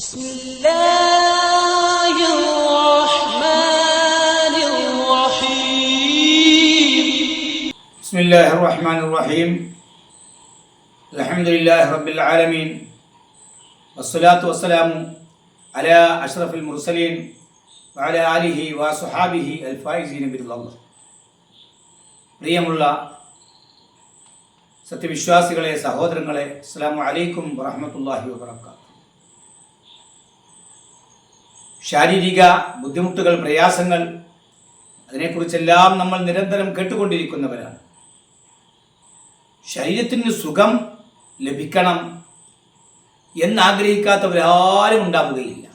بسم الله الرحمن الرحيم بسم الله الرحمن الرحيم الحمد لله رب العالمين والصلاة والسلام على أشرف المرسلين وعلى آله وصحابه الفائزين بالله പ്രിയമുള്ള സത്യവിശ്വാസികളെ സഹോദരങ്ങളെ അസ്സാം വലൈക്കും വറഹമത്തല്ലാഹി വബർക്കാത്തു ശാരീരിക ബുദ്ധിമുട്ടുകൾ പ്രയാസങ്ങൾ അതിനെക്കുറിച്ചെല്ലാം നമ്മൾ നിരന്തരം കേട്ടുകൊണ്ടിരിക്കുന്നവരാണ്. ശരീരത്തിന് സുഖം ലഭിക്കണം എന്നാഗ്രഹിക്കാത്തവരാരും ഉണ്ടാവുകയില്ല.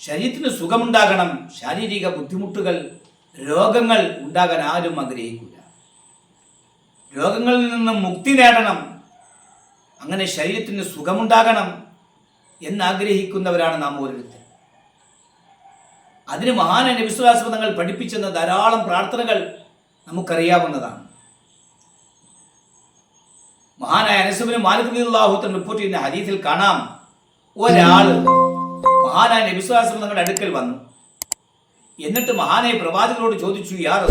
ശരീരത്തിന് സുഖമുണ്ടാകണം ശാരീരിക ബുദ്ധിമുട്ടുകൾ രോഗങ്ങൾ ഉണ്ടാകാൻ ആരും ആഗ്രഹിക്കില്ല രോഗങ്ങളിൽ നിന്ന് മുക്തി നേടണം അങ്ങനെ ശരീരത്തിന് സുഖമുണ്ടാകണം എന്നാഗ്രഹിക്കുന്നവരാണ് നാം ഓരോരുത്തർ അതിന് മഹാന നബിസ്വലാസ്മ തങ്ങൾ പഠിപ്പിച്ചെന്ന ധാരാളം പ്രാർത്ഥനകൾ നമുക്കറിയാവുന്നതാണ്. മഹാനായ അനസുബിന് മാലിക്കുല്ലാഹുത്തൻ റിപ്പോർട്ട് ചെയ്യുന്ന ഹദീസിൽ കാണാം. ഒരാൾ മഹാനായ നബിസ്വലാസ്മ തങ്ങളുടെ അടുക്കൽ വന്നു. എന്നിട്ട് മഹാനായ പ്രവാചകരോട് ചോദിച്ചു യാ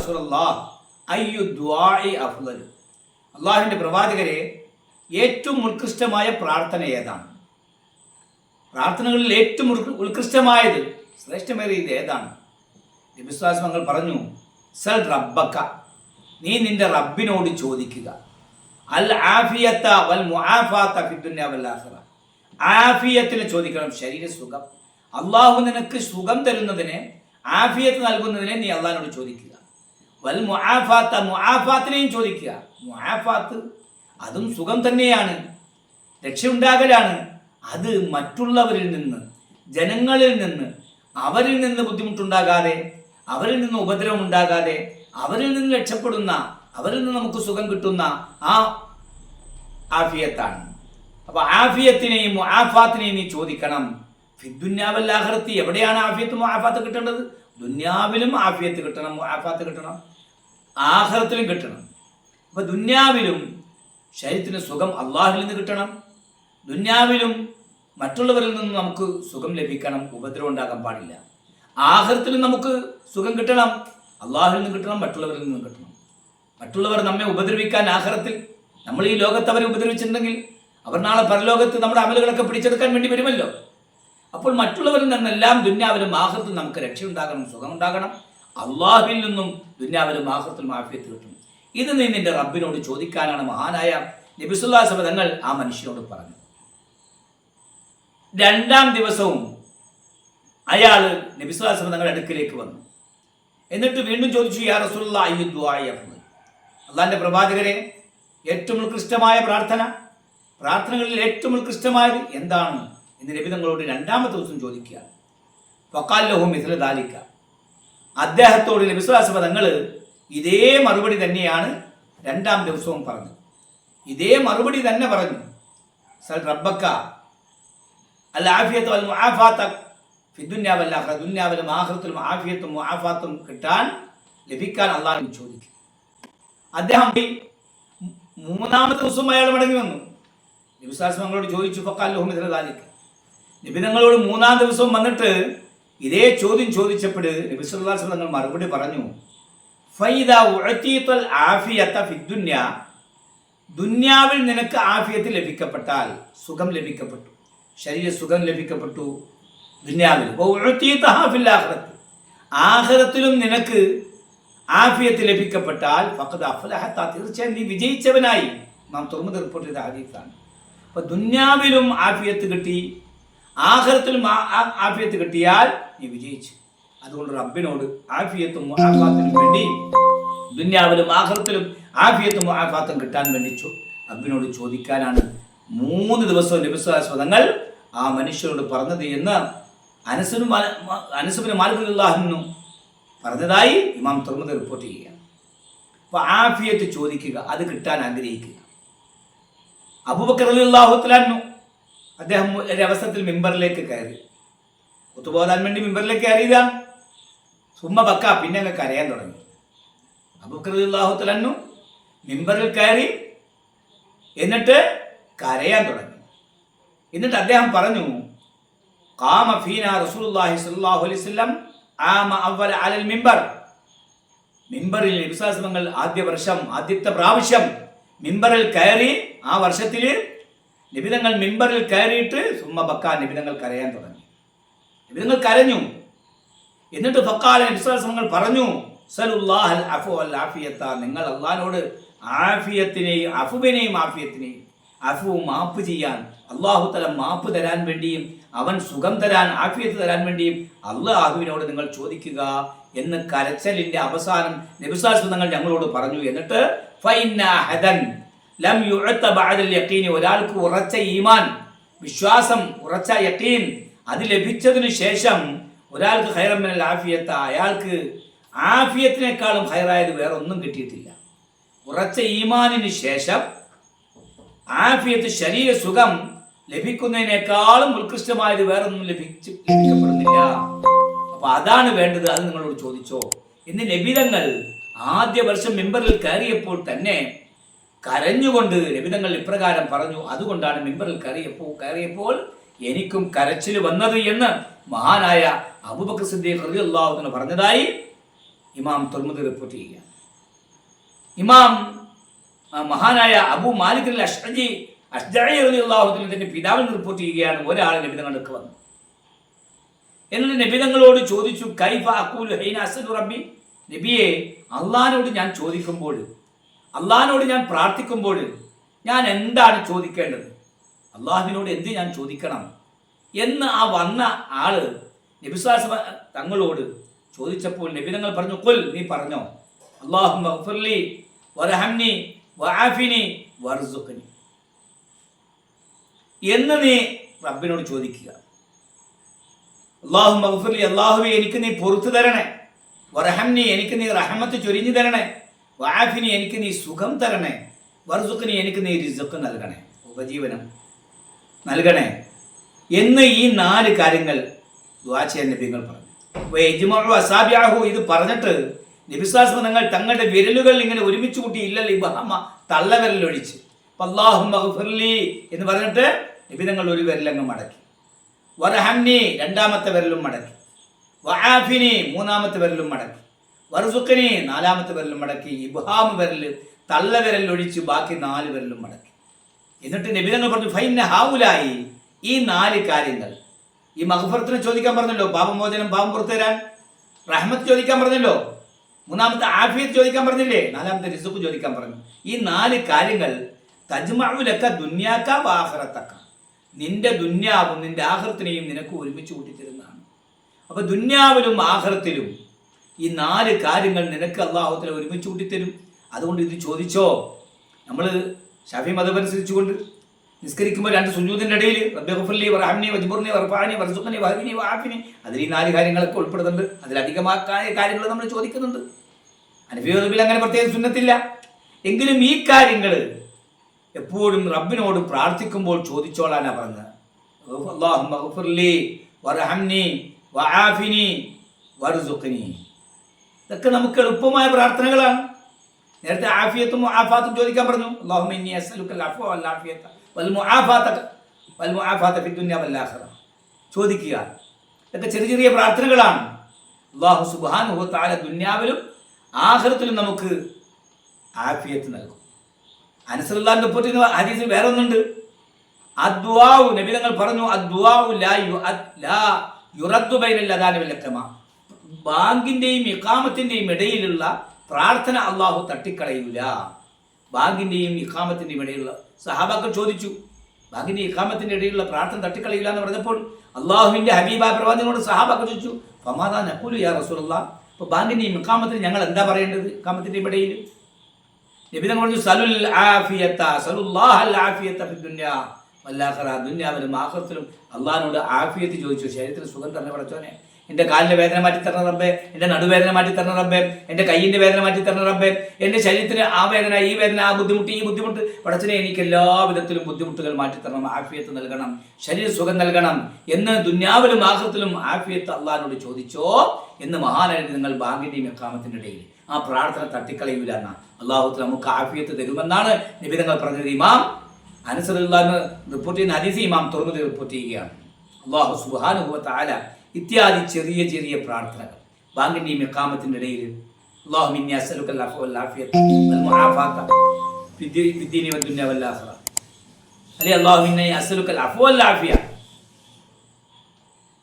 അള്ളാഹുവിന്റെ പ്രവാചകരെ ഏറ്റവും ഉത്കൃഷ്ടമായ പ്രാർത്ഥന ഏതാണ്? പ്രാർത്ഥനകളിൽ ഏറ്റവും ഉത്കൃ- ഉത്കൃഷ്ടമായത് ശ്രേഷ്ഠമേറിയത് ഏതാണ്? വിശ്വാസങ്ങൾ പറഞ്ഞു സൽ റബ്ബക്ക നീ നിന്റെ റബ്ബിനോട് ചോദിക്കുക. അൽ ആഫിയത്ത വൽ വൽ ആഖിറ. ആഫിയത്തിന് ചോദിക്കണം ശരീര സുഖം? അള്ളാഹു നിനക്ക് സുഖം തരുന്നതിന് ആഫിയത്ത് നൽകുന്നതിനെ നീ അള്ളാഹിനോട് ചോദിക്കുക. വൽ മുആഫാത്ത മുആഫാത്തിനെയും ചോദിക്കുക. മുആഫാത്ത് അതും സുഖം തന്നെയാണ് രക്ഷയുണ്ടാകലാണ്. അത് മറ്റുള്ളവരിൽ നിന്ന് ജനങ്ങളിൽ നിന്ന് അവരിൽ നിന്ന് ബുദ്ധിമുട്ടുണ്ടാകാതെ അവരിൽ നിന്ന് ഉപദ്രവം ഉണ്ടാകാതെ അവരിൽ നിന്ന് രക്ഷപ്പെടുന്ന അവരിൽ നിന്ന് നമുക്ക് സുഖം കിട്ടുന്ന ആ ആഫിയത്താണ്. അപ്പൊ ആഫിയത്തിനെയും ആഫാത്തിനെയും നീ ചോദിക്കണം. ഫിദ്ദുന്യാവല്ലാഹൃത്തി എവിടെയാണ് ആഫിയത്തും ആഫാത്ത് കിട്ടേണ്ടത്? ദുന്യാവിലും ആഫിയത്ത് കിട്ടണം ആഫാത്ത് കിട്ടണം. ആഹ്റത്തിലും കിട്ടണം. അപ്പൊ ദുന്യാവിലും ശരീരത്തിന് സുഖം അള്ളാഹുവിൽ നിന്ന് കിട്ടണം. ദുന്യാവിലും മറ്റുള്ളവരിൽ നിന്ന് നമുക്ക് സുഖം ലഭിക്കണം ഉപദ്രവം ഉണ്ടാകാൻ പാടില്ല. ആഹൃത്തിൽ നമുക്ക് സുഖം കിട്ടണം അള്ളാഹുവിൽ നിന്ന് കിട്ടണം മറ്റുള്ളവരിൽ നിന്നും കിട്ടണം. മറ്റുള്ളവർ നമ്മെ ഉപദ്രവിക്കാൻ ആഹ്റത്തിൽ നമ്മൾ ഈ ലോകത്ത് അവരെ ഉപദ്രവിച്ചിട്ടുണ്ടെങ്കിൽ അവർ നാളെ പരലോകത്ത് നമ്മുടെ അമലുകളൊക്കെ പിടിച്ചെടുക്കാൻ വേണ്ടി വരുമല്ലോ. അപ്പോൾ മറ്റുള്ളവരിൽ നിന്നെല്ലാം ദുന്യാവിലും ആഹൃത്തിൽ നമുക്ക് രക്ഷയുണ്ടാകണം സുഖം ഉണ്ടാകണം അള്ളാഹുവിൽ നിന്നും ദുന്യാവിലും ആഹൃത്തിൽ മാഫിയത്ത് കിട്ടണം ഇത് നീ നിന്റെ റബ്ബിനോട് ചോദിക്കാനാണ് മഹാനായ നബിസുല്ലാ തങ്ങൾ ആ മനുഷ്യനോട് പറഞ്ഞു രണ്ടാം ദിവസവും അയാൾ നബിസ്വലാസ്ലം തങ്ങളുടെ അടുക്കിലേക്ക് വന്നു. എന്നിട്ട് വീണ്ടും ചോദിച്ചു യാ റസൂലുള്ള അയ്യുദ്വായ അള്ളാന്റെ പ്രവാചകരെ ഏറ്റവും ഉത്കൃഷ്ടമായ പ്രാർത്ഥന പ്രാർത്ഥനകളിൽ ഏറ്റവും ഉത്കൃഷ്ടമായത് എന്താണ് എന്ന് നബി തങ്ങളോട് രണ്ടാമത്തെ ദിവസം ചോദിക്കുക വക്കാല്ലഹു മിഥല ദാലിക്ക അദ്ദേഹത്തോട് നബിസ്വാസ തങ്ങൾ ഇതേ മറുപടി തന്നെയാണ് രണ്ടാം ദിവസവും പറഞ്ഞു ഇതേ മറുപടി തന്നെ പറഞ്ഞു. സൽ റബ്ബക്ക അൽ ആഫിയത്ത് വൽ മുആഫാത്ത ഫി ദുന്യ വൽ ആഖിറ. ദുന്യാവിലും ആഖിറത്തിലും ആഫിയത്തും മുആഫാത്തും കിട്ടാൻ ലഭിക്കാൻ അള്ളാഹു ചോദിക്കും. അദ്ദേഹം മൂന്നാമത്തെ ദിവസം അയാൾ മടങ്ങി വന്നു. ചോദിച്ചു ഫക്കാൽ ദാലിക്ക നിബിധങ്ങളോട് മൂന്നാം ദിവസം വന്നിട്ട് ഇതേ ചോദ്യം ചോദിച്ചപ്പോൾ നബിസ്വല്ലാസ് തങ്ങൾ മറുപടി പറഞ്ഞു ദുന്യാവിൽ നിനക്ക് ആഫിയത്ത് ലഭിക്കപ്പെട്ടാൽ സുഖം ലഭിക്കപ്പെട്ടു. ശരീര സുഖം ലഭിക്കപ്പെട്ടു ദുന്യാവിൽ ആഖിറത്തിലും നിനക്ക് ആഫിയത്ത് ലഭിക്കപ്പെട്ടാൽ ഫക്കത് അഫലഹത്ത തീർച്ചയായും നീ വിജയിച്ചവനായി. നാം തുറമുദ് റിപ്പോർട്ട് ചെയ്ത ഹദീസാണ്. അപ്പോൾ ദുന്യാവിലും ആഫിയത്ത് കിട്ടി. ആഖിറത്തിലും ആ- ആ- ആഫിയത്ത് കിട്ടിയാൽ നീ വിജയിച്ചു. അതുകൊണ്ട് റബ്ബിനോട് ആഫിയത്തും ആഫാത്തിനും വേണ്ടി ദുന്യാവിലും ആഖിറത്തിലും ആഫിയത്തും ആഫാത്തും കിട്ടാൻ വേണ്ടി റബ്ബിനോട് ചോദിക്കാനാണ് മൂന്ന് ദിവസവും നബിസ്വതങ്ങൾ ആ മനുഷ്യരോട് പറഞ്ഞത് എന്ന് അനസുനും അനസുബിന് മാലിക്കുല്ലാഹിനും പറഞ്ഞതായി ഇമാം തുറന്നത് റിപ്പോർട്ട് ചെയ്യുകയാണ്. അപ്പൊ ആഫിയത്ത് ചോദിക്കുക അത് കിട്ടാൻ ആഗ്രഹിക്കുക. അബൂബക്കർ അദ്ദേഹം ഒരു അവസരത്തിൽ മിമ്പറിലേക്ക് കയറി. ഒത്തുപോകാൻ വേണ്ടി മിമ്പറിലേക്ക് കയറിയതാണ്. സുമ്മ ബക്ക പിന്നെ അങ്ങ് കരയാൻ തുടങ്ങി. അബൂബക്കർ അള്ളാഹുത്തലാന്നു മിമ്പറിൽ കയറി എന്നിട്ട് കരയാൻ തുടങ്ങി. എന്നിട്ട് അദ്ദേഹം പറഞ്ഞു കാമ ഫീന സ്വല്ലല്ലാഹു അലൈഹി വസല്ലം ആമ അവ്വല അലൽ മിമ്പർ മിമ്പറിൽ വിശ്വാസങ്ങൾ ആദ്യ വർഷം ആദ്യത്തെ പ്രാവശ്യം മിമ്പറിൽ കയറി ആ വർഷത്തിൽ നിബിതങ്ങൾ മിമ്പറിൽ കയറിയിട്ട് സുമ ബക്ക നിബിതങ്ങൾ കരയാൻ തുടങ്ങി. നിബിതങ്ങൾ കരഞ്ഞു. എന്നിട്ട് ഫക്കാല വിശ്വാസങ്ങൾ പറഞ്ഞു സലുല്ലാഹൽ അഫു അൽ ആഫിയത്ത നിങ്ങൾ അള്ളഹാനോട് ആഫിയത്തിനെയും അഫുബിനെയും ആഫിയത്തിനെയും അഫു മാപ്പ് ചെയ്യാൻ അള്ളാഹു തല മാപ്പ് തരാൻ വേണ്ടിയും അവൻ സുഖം തരാൻ ആഫിയത്ത് തരാൻ വേണ്ടിയും അള്ളാഹുവിനോട് നിങ്ങൾ ചോദിക്കുക എന്ന് കരച്ചലിന്റെ അവസാനം നിബിസാസ് നിങ്ങൾ ഞങ്ങളോട് പറഞ്ഞു. എന്നിട്ട് ലം ഒരാൾക്ക് ഉറച്ച ഈമാൻ വിശ്വാസം ഉറച്ച യക്കീൻ അത് ലഭിച്ചതിനു ശേഷം ഒരാൾക്ക് ഹൈറമ്മനൽ ആഫിയത്ത അയാൾക്ക് ആഫിയത്തിനേക്കാളും ഹൈറായത് വേറെ ഒന്നും കിട്ടിയിട്ടില്ല. ഉറച്ച ഈമാനിന് ശേഷം ആഫിയത്ത് ശരീര സുഖം ലഭിക്കുന്നതിനേക്കാളും ഉത്കൃഷ്ടമായത് വേറൊന്നും ലഭിച്ച് ലഭിക്കപ്പെടുന്നില്ല. അപ്പൊ അതാണ് വേണ്ടത് അത് നിങ്ങളോട് ചോദിച്ചോ. ഇന്ന് ലഭിതങ്ങൾ ആദ്യ വർഷം മെമ്പറിൽ കയറിയപ്പോൾ തന്നെ കരഞ്ഞുകൊണ്ട് ലഭിതങ്ങൾ ഇപ്രകാരം പറഞ്ഞു അതുകൊണ്ടാണ് മെമ്പറിൽ കയറിയപ്പോൾ കയറിയപ്പോൾ എനിക്കും കരച്ചിൽ വന്നത് എന്ന് മഹാനായ അബൂബക്കർ സിദ്ദീഖ് പറഞ്ഞതായി ഇമാം തുർമുദ് റിപ്പോർട്ട് ചെയ്യുക ഇമാം മഹാനായ അബു മാലിക് അൽ അഷ്ജി റളിയല്ലാഹു അൻഹു തന്റെ പിതാവിൽ റിപ്പോർട്ട് ചെയ്യുകയാണ് ഒരാൾ നിബിതങ്ങൾക്ക് വന്നു എന്നിട്ട് നിബിതങ്ങളോട് ചോദിച്ചു കൈഫ അക്കൂൽ ഹൈൻ അസ്അലു റബ്ബി? നബിയെ അള്ളഹാനോട് ഞാൻ ചോദിക്കുമ്പോൾ അള്ളഹാനോട് ഞാൻ പ്രാർത്ഥിക്കുമ്പോൾ ഞാൻ എന്താണ് ചോദിക്കേണ്ടത്? അള്ളാഹുവിനോട് എന്ത് ഞാൻ ചോദിക്കണം? എന്ന് ആ വന്ന ആൾ നബിസ്വാസ തങ്ങളോട് ചോദിച്ചപ്പോൾ നബിതങ്ങൾ പറഞ്ഞു കൊൽ നീ പറഞ്ഞോ? അള്ളാഹു വആഫിനി വർസുഖനി. എന്ന് നീ റബ്ബിനോട് ചോദിക്കുക. അള്ളാഹു മഹഫുലി അള്ളാഹുവെ എനിക്ക് നീ പൊറത്തു തരണേ. വറഹംനി എനിക്ക് നീ റഹമത്ത് ചൊരിഞ്ഞു തരണേ. വാഫിനി എനിക്ക് നീ സുഖം തരണേ. വർസുഖിനി എനിക്ക് നീ റിസുഖ് നൽകണേ. ഉപജീവനം നൽകണേ. എന്ന് ഈ നാല് കാര്യങ്ങൾ ദ്വാചയ നബിങ്ങൾ പറഞ്ഞു. ഇത് പറഞ്ഞിട്ട് നബിസ്വാസ് തങ്ങൾ തങ്ങളുടെ വിരലുകൾ ഇങ്ങനെ ഒരുമിച്ച് കൂട്ടി ഇല്ലല്ലോ ഇബഹമ തള്ളവിരലൊഴിച്ച്. അള്ളാഹു എന്ന് പറഞ്ഞിട്ട് നബി തങ്ങൾ ഒരു വിരലങ്ങ് മടക്കി. വർഹമ്മി രണ്ടാമത്തെ വിരലും മടക്കി. വഹാഫിനി മൂന്നാമത്തെ വിരലും മടക്കി. വറുസുഖനി നാലാമത്തെ വിരലും മടക്കി. ഇബ്ഹാം വിരൽ തള്ള ഒഴിച്ച് ബാക്കി നാല് വിരലും മടക്കി. എന്നിട്ട് നിബിതങ്ങൾ പറഞ്ഞു ഫൈന ഹാവുലായി ഈ നാല് കാര്യങ്ങൾ. ഈ മഹഫറത്തിന് ചോദിക്കാൻ പറഞ്ഞല്ലോ പാപമോചനം പാപം പുറത്തു തരാൻ റഹ്മത്ത് ചോദിക്കാൻ പറഞ്ഞല്ലോ മൂന്നാമത്തെ ആഫിയത്ത് ചോദിക്കാൻ പറഞ്ഞില്ലേ? നാലാമത്തെ റിസുഖ് ചോദിക്കാൻ പറഞ്ഞു. ഈ നാല് കാര്യങ്ങൾ തജ്മാവിലൊക്കെ ദുന്യാക്ക വാഹറത്തക്ക നിന്റെ ദുന്യാവും നിന്റെ ആഹൃത്തിനെയും നിനക്ക് ഒരുമിച്ച് കൂട്ടിത്തരുന്നതാണ്. അപ്പൊ ദുന്യാവിലും ആഹ്റത്തിലും ഈ നാല് കാര്യങ്ങൾ നിനക്ക് അള്ളാഹുത്തിൽ ഒരുമിച്ച് കൂട്ടിത്തരും. അതുകൊണ്ട് ഇത് ചോദിച്ചോ? നമ്മൾ ഷാഫി മതമനുസരിച്ചുകൊണ്ട് നിസ്കരിക്കുമ്പോൾ രണ്ട് സുജൂതിന്റെ ഇടയിൽ റബ്ബി റഹ്മനി വജ്ബുർനി വർഫാനി വർസുഖനി വഹബിനി വാഫിനി അതിൽ ഈ നാല് കാര്യങ്ങളൊക്കെ ഉൾപ്പെടുന്നുണ്ട്. അതിലധികമായ കാര്യങ്ങൾ നമ്മൾ ചോദിക്കുന്നുണ്ട്. അനുഭവത്തിൽ അങ്ങനെ പ്രത്യേക സുന്നത്തില്ല. എങ്കിലും ഈ കാര്യങ്ങൾ എപ്പോഴും റബ്ബിനോട് പ്രാർത്ഥിക്കുമ്പോൾ ചോദിച്ചോളാനാ പറഞ്ഞത്. ഇതൊക്കെ നമുക്ക് എളുപ്പമായ പ്രാർത്ഥനകളാണ്. നേരത്തെ ആഫിയത്തും ആഫാത്തും ചോദിക്കാൻ പറഞ്ഞു. ആഖിറ. ചോദിക്കുക. ഇതൊക്കെ ചെറിയ ചെറിയ പ്രാർത്ഥനകളാണ്. അള്ളാഹു ദുന്യാവിലും ദുനിയാവിലും ആഖിറത്തിലും നമുക്ക് ആഫിയത്ത് നൽകും. റിപ്പോർട്ട് ചെയ്യുന്ന ഹദീസിൽ വേറെ ഒന്നുണ്ട് അദ്വാവു നബി തങ്ങൾ പറഞ്ഞു അദ്വാവു ലാ യു ലാ യുറദ്ദു ബൈനൽ അദാനി വൽ ഇഖാമ ബാങ്കിന്റെയും ഇക്കാമത്തിന്റെയും ഇടയിലുള്ള പ്രാർത്ഥന അള്ളാഹു തട്ടിക്കളയില്ല ബാങ്കിന്റെയും ഇക്കാമത്തിന്റെയും ഇടയിലുള്ള സഹാബാക്കൾ ചോദിച്ചു ബാങ്കിന്റെ ഇഖാമത്തിന്റെ ഇടയിലുള്ള പ്രാർത്ഥന തട്ടിക്കളയില്ല എന്ന് പറഞ്ഞപ്പോൾ അള്ളാഹുവിന്റെ ഹബീബ പ്രവാചകനോട് സഹാബാക്കൾ ചോദിച്ചു ഫമാദാ നക്കുലു യാ റസൂലുള്ള അപ്പോൾ ഈ ഇഖാമത്തിനും ഞങ്ങൾ എന്താ പറയേണ്ടത്? ഇഖാമത്തിന്റെയും ഇടയിൽ നബി തങ്ങൾ പറഞ്ഞു സലുൽ ആഫിയത്ത സലുല്ലാഹൽ ആഫിയത്ത ദുനിയ വല്ലാഖിറ ദുനിയാവിലും ആഖിറത്തിലും അള്ളാഹിനോട് ആഫിയത്ത് ചോദിച്ചു ശരീരത്തിന് സുഖം തന്നെ പടച്ചോനെ. എന്റെ കാലിന്റെ വേദന മാറ്റി തരണം റബ്ബേ. എന്റെ നടുവേദന മാറ്റി തരണം റബ്ബേ. എന്റെ കയ്യിന്റെ വേദന മാറ്റി തരണം റബ്ബേ. എന്റെ ശരീരത്തിന് ആ വേദന ഈ വേദന ആ ബുദ്ധിമുട്ട് ഈ ബുദ്ധിമുട്ട്. പടച്ചനെ എനിക്ക് എല്ലാ വിധത്തിലും ബുദ്ധിമുട്ടുകൾ മാറ്റി തരണം ആഫിയത്ത് നൽകണം. ശരീര സുഖം നൽകണം എന്ന് ദുന്യാവിലും ആഹൃത്തിലും ആഫിയത്ത് അള്ളാഹിനോട് ചോദിച്ചോ എന്ന് മഹാനായിട്ട് നിങ്ങൾ ബാങ്കിന്റെയും എക്കാമത്തിന്റെ ഇടയിൽ. ആ പ്രാർത്ഥന തട്ടിക്കളയൂല എന്നാ. അള്ളാഹുത്തിൽ നമുക്ക് ആഫിയത്ത് തരുമെന്നാണ് നിബിധങ്ങൾ പറഞ്ഞത്. ഇമാം അനുസരില്ലാന്ന് റിപ്പോർട്ട് ചെയ്യുന്ന അതിഥി ഇമാം തുറന്നു റിപ്പോർട്ട് ചെയ്യുകയാണ്. അള്ളാഹു സുബാനുഭവ താല ഇത്യാദി ചെറിയ ചെറിയ പ്രാർത്ഥനകൾ. ബാങ്കിന്റെയും എക്കാമത്തിന്റെ ഇടയിൽ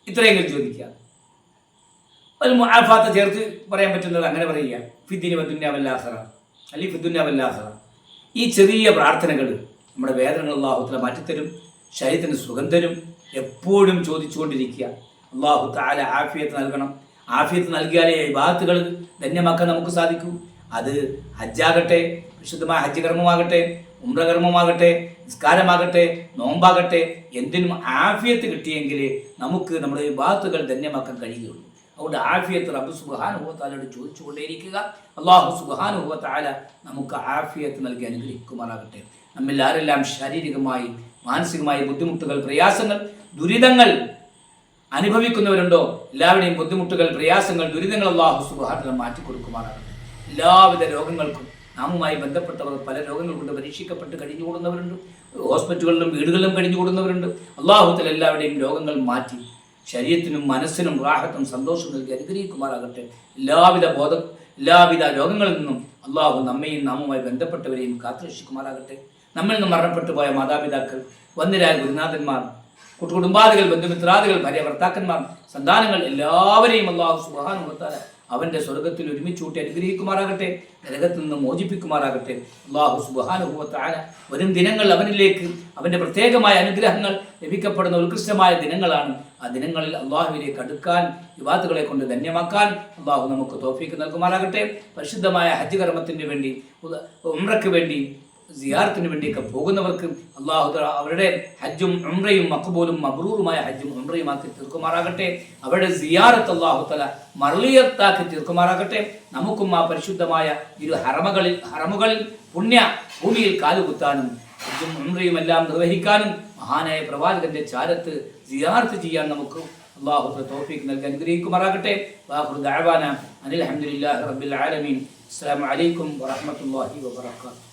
ഇത്രയെങ്കിലും ചോദിക്കുക. ചേർത്ത് പറയാൻ പറ്റുന്നത് അങ്ങനെ പറയുക. ഈ ചെറിയ പ്രാർത്ഥനകൾ നമ്മുടെ വേദനകൾ അള്ളാഹുത്തല മാറ്റിത്തരും ശരീരത്തിന് സുഖം തരും എപ്പോഴും ചോദിച്ചുകൊണ്ടിരിക്കുക. അള്ളാഹു താല ആഫിയത്ത് നൽകണം. ആഫിയത്ത് നൽകിയാലേ വിഭാഗത്തുകൾ ധന്യമാക്കാൻ നമുക്ക് സാധിക്കൂ. അത് ഹജ്ജാകട്ടെ വിശുദ്ധമായ ഹജ്ജ് കർമ്മമാകട്ടെ ഉമ്രകർമ്മമാകട്ടെ നിസ്കാരമാകട്ടെ നോമ്പാകട്ടെ എന്തിനും ആഫിയത്ത് കിട്ടിയെങ്കിൽ നമുക്ക് നമ്മുടെ വിഭാഗത്തുകൾ ധന്യമാക്കാൻ കഴിയുകയുള്ളൂ. അതുകൊണ്ട് ആഫിയത്ത് റബ്ബ് സുബാനുഭവത്താലോട് ചോദിച്ചുകൊണ്ടേയിരിക്കുക. അള്ളാഹു സുബാനുഭവത്താല നമുക്ക് ആഫിയത്ത് നൽകി അനുഗ്രഹിക്കുമാറാകട്ടെ. നമ്മിൽ ആരെല്ലാം ശാരീരികമായി മാനസികമായി ബുദ്ധിമുട്ടുകൾ പ്രയാസങ്ങൾ ദുരിതങ്ങൾ അനുഭവിക്കുന്നവരുണ്ടോ? എല്ലാവരുടെയും ബുദ്ധിമുട്ടുകൾ പ്രയാസങ്ങൾ ദുരിതങ്ങൾ അള്ളാഹു സുബാന മാറ്റി കൊടുക്കുമാറാണ് എല്ലാവിധ രോഗങ്ങൾക്കും നാമുമായി ബന്ധപ്പെട്ടവർ പല രോഗങ്ങൾ കൊണ്ട് പരീക്ഷിക്കപ്പെട്ട് കഴിഞ്ഞുകൂടുന്നവരുണ്ട്. ഹോസ്പിറ്റലുകളിലും വീടുകളിലും കഴിഞ്ഞുകൂടുന്നവരുണ്ട്. അള്ളാഹുത്തിൽ എല്ലാവരുടെയും രോഗങ്ങൾ മാറ്റി ശരീരത്തിനും മനസ്സിനും റാഹത്തും സന്തോഷവും നൽകി അനുഗ്രഹിക്കുമാറാകട്ടെ. എല്ലാവിധ ബോധ എല്ലാവിധ രോഗങ്ങളിൽ നിന്നും അള്ളാഹു നമ്മയും നാമുമായി ബന്ധപ്പെട്ടവരെയും കാത്തുരക്ഷിക്കുമാറാകട്ടെ. നമ്മിൽ നിന്ന് മരണപ്പെട്ടു പോയ മാതാപിതാക്കൾ വന്നിരായ ഗുരുനാഥന്മാർ കുടുംബാദികൾ ബന്ധുമിത്രാദികൾ ഭാര്യ ഭർത്താക്കന്മാർ സന്താനങ്ങൾ എല്ലാവരെയും അള്ളാഹു സുബാനുഭവത്താല അവന്റെ സ്വർഗത്തിൽ ഒരുമിച്ച് കൂട്ടി അനുഗ്രഹിക്കുമാറാകട്ടെ നരകത്തിൽ നിന്ന് മോചിപ്പിക്കുമാറാകട്ടെ. അള്ളാഹു സുബാനുഭവത്താല വരും ദിനങ്ങൾ അവനിലേക്ക് അവന്റെ പ്രത്യേകമായ അനുഗ്രഹങ്ങൾ ലഭിക്കപ്പെടുന്ന ഉത്കൃഷ്ടമായ ദിനങ്ങളാണ്. ആ ദിനങ്ങളിൽ അള്ളാഹുവിലേക്ക് അടുക്കാൻ യുവാക്കളെ കൊണ്ട് ധന്യമാക്കാൻ അള്ളാഹു നമുക്ക് തോഫീക്ക് നൽകുമാറാകട്ടെ. പരിശുദ്ധമായ ഹജ്ജ് കർമ്മത്തിന് വേണ്ടി ഉമ്രക്ക് വേണ്ടി സിയാറത്തിന് വേണ്ടിയൊക്കെ പോകുന്നവർക്ക് അള്ളാഹു അവരുടെ ഹജ്ജും ഉംറയും മക്ബൂലും മബ്രൂറുമായ ഹജ്ജും ഉംറയുമാക്കി തീർക്കുമാറാകട്ടെ. അവരുടെ സിയാറത്ത് അള്ളാഹു തല മർലിയത്താക്കി തീർക്കുമാറാകട്ടെ. നമുക്കും ആ പരിശുദ്ധമായ ഇരു ഹറമകളിൽ ഹറമുകളിൽ പുണ്യ ഭൂമിയിൽ കാലുകുത്താനും ഹജ്ജും ഉംറയും എല്ലാം നിർവഹിക്കാനും മഹാനായ പ്രവാചകന്റെ ചാരത്ത് സിയാർത്ത് ചെയ്യാൻ നമുക്ക് അള്ളാഹു തോഫിക്ക് നൽകി അനുഗ്രഹിക്കുമാറാകട്ടെ. അനിൽ ഹംദുലില്ലാഹി റബ്ബിൽ ആലമീൻ. അസ്സലാമു അലൈക്കും വറഹ്മത്തുള്ളാഹി വബറകാതുഹു.